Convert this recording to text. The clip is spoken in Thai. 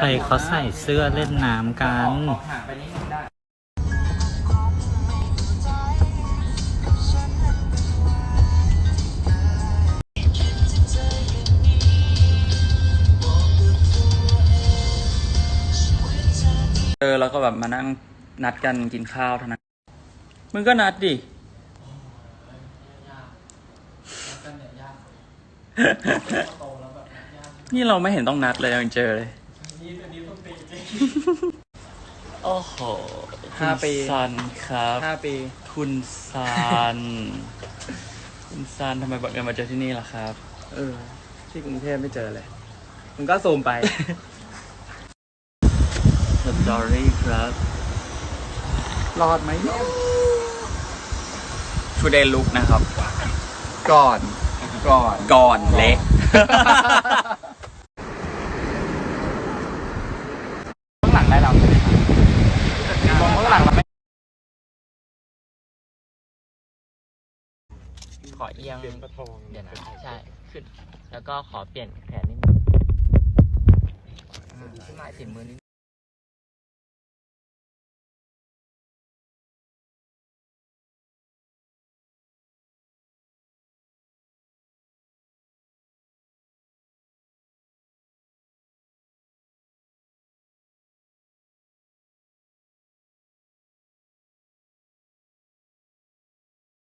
ใครเขาใส่เสื้อเล่นน้ำกัน ออกห่างไปนิดนึงได้เออแล้วก็แบบมานั่งนัดกันกินข้าวเท่านั้น มึงก็นัดดิ นี่เราไม่เห็นต้องนัดเลยยังเจอเลย โอ้โหห้าปี คุณซันครับ ห้าปี คุณซัน คุณซันทำไมบังเอิญมาเจอที่นี่ล่ะครับ เออ ที่กรุงเทพไม่เจอเลยมึงก็ซูมไปสตอรี่ครับ รอดไหมทูเดย์ลุกนะครับ ก่อน ก่อน ก่อนเละ ข้างห ลังได้เราใช่ไหมครับมองข้างหลังเราไม่ขอเอียงเปลี่ยนประทองเดี๋ยวนะ ใช่ ขึ้น แล้วก็ขอเปลี่ยนแขนนิดนึง